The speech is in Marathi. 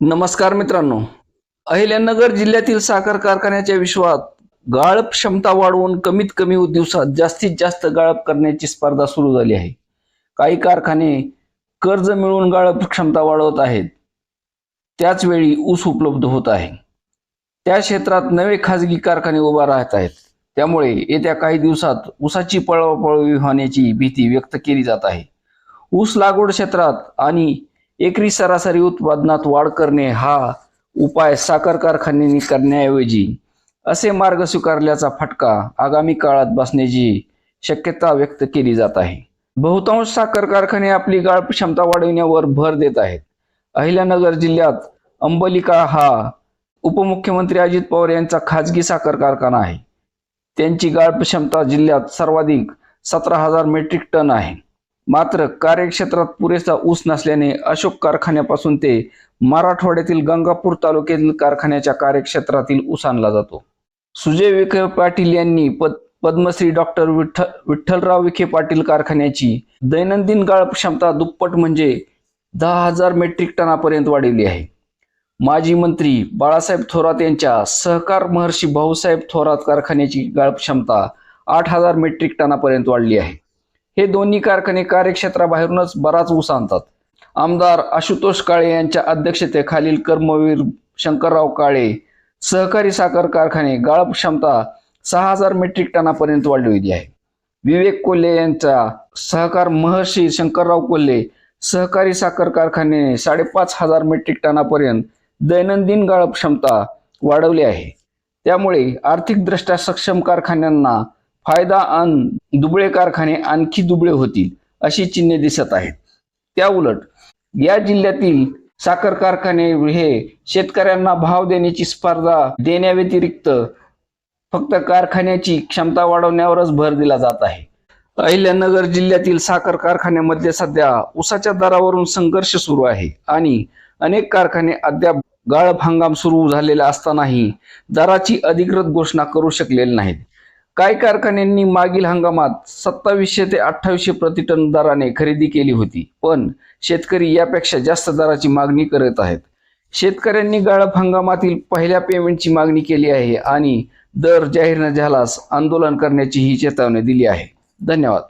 नमस्कार मित्रांनो. अहिल्यानगर जिल्ह्यातील साखर कारखान्याच्या विश्वात गाळप क्षमता वाढवून कमीत कमी दिवसात जास्तीत जास्त गाळप करण्याची स्पर्धा सुरू झाली आहे. काही कारखाने कर्ज मिळवून गाळप क्षमता वाढवत आहेत. त्याचवेळी ऊस उपलब्ध होत आहे. त्या क्षेत्रात नवे खाजगी कारखाने उभा राहत आहेत. त्यामुळे येत्या काही दिवसात ऊसाची पळवापळवी होण्याची भीती व्यक्त केली जात आहे. ऊस लागवड क्षेत्रात आणि एकरी सरासरी उत्पादनात वाढ करणे हा उपाय साखर कारखान्यांनी करण्याऐवजी असे मार्ग स्वीकारल्याचा फटका आगामी काळात बसण्याची शक्यता व्यक्त केली जात आहे. बहुतांश साखर कारखाने आपली गाळप क्षमता वाढविण्यावर भर देत आहेत. अहिल्यानगर जिल्ह्यात अंबलिका हा उपमुख्यमंत्री अजित पवार यांचा खाजगी साखर कारखाना आहे. त्यांची गाळप क्षमता जिल्ह्यात सर्वाधिक सतरा हजार मेट्रिक टन आहे. मात्र कार्यक्षेत्रात पुरेसा ऊस नसल्याने अशोक कारखान्यापासून ते मराठवाड्यातील गंगापूर तालुक्यातील कारखान्याच्या कार्यक्षेत्रातील ऊस आणला जातो. सुजय विखे पाटील यांनी पद पद्मश्री डॉक्टर विठ्ठल विठ्ठलराव विखे पाटील कारखान्याची दैनंदिन गाळप क्षमता दुप्पट म्हणजे दहा हजार मेट्रिक टनापर्यंत वाढवली आहे. माजी मंत्री बाळासाहेब थोरात यांच्या सहकार महर्षी भाऊसाहेब थोरात कारखान्याची गाळप क्षमता आठ हजार मेट्रिक टनापर्यंत वाढली आहे. हे दोन्ही कारखाने कार्यक्षेत्राबाहेरूनच बराच ऊस आणतात. आमदार आशुतोष काळे यांच्या अध्यक्षतेखालील कर्मवीर शंकरराव काळे सहकारी साखर कारखाने गाळप क्षमता सहा हजार मेट्रिक टनापर्यंत वाढविली आहे. विवेक कोल्हे यांचा सहकार महर्षी शंकरराव कोल्हे सहकारी साखर कारखान्याने साडेपाच हजार मेट्रिक टनापर्यंत दैनंदिन गाळप क्षमता वाढवली आहे. त्यामुळे आर्थिकदृष्ट्या सक्षम कारखान्यांना फायदा आणि दुबळे कारखाने आणखी दुबळे होतील अशी चिन्हे दिसत आहेत. त्या उलट या जिल्ह्यातील साखर कारखाने हे शेतकऱ्यांना भाव देण्याची स्पर्धा देण्याव्यतिरिक्त फक्त कारखान्याची क्षमता वाढवण्यावरच भर दिला जात आहे. अहिल्यानगर जिल्ह्यातील साखर कारखान्यामध्ये सध्या उसाच्या दरावरून संघर्ष सुरू आहे आणि अनेक कारखाने अद्याप गाळप हंगाम सुरू झालेला असतानाही दराची अधिकृत घोषणा करू शकलेले नाहीत. काही कारखान्यांनी मागील हंगामात सत्तावीसशे ते अठ्ठावीसशे प्रतिटन दराने खरेदी केली होती. पण शेतकरी यापेक्षा जास्त दराची मागणी करत आहेत. शेतकऱ्यांनी गाळप हंगामातील पहिल्या पेमेंटची मागणी केली आहे आणि दर जाहीर न झाल्यास आंदोलन करण्याची ही चेतावणी दिली आहे. धन्यवाद.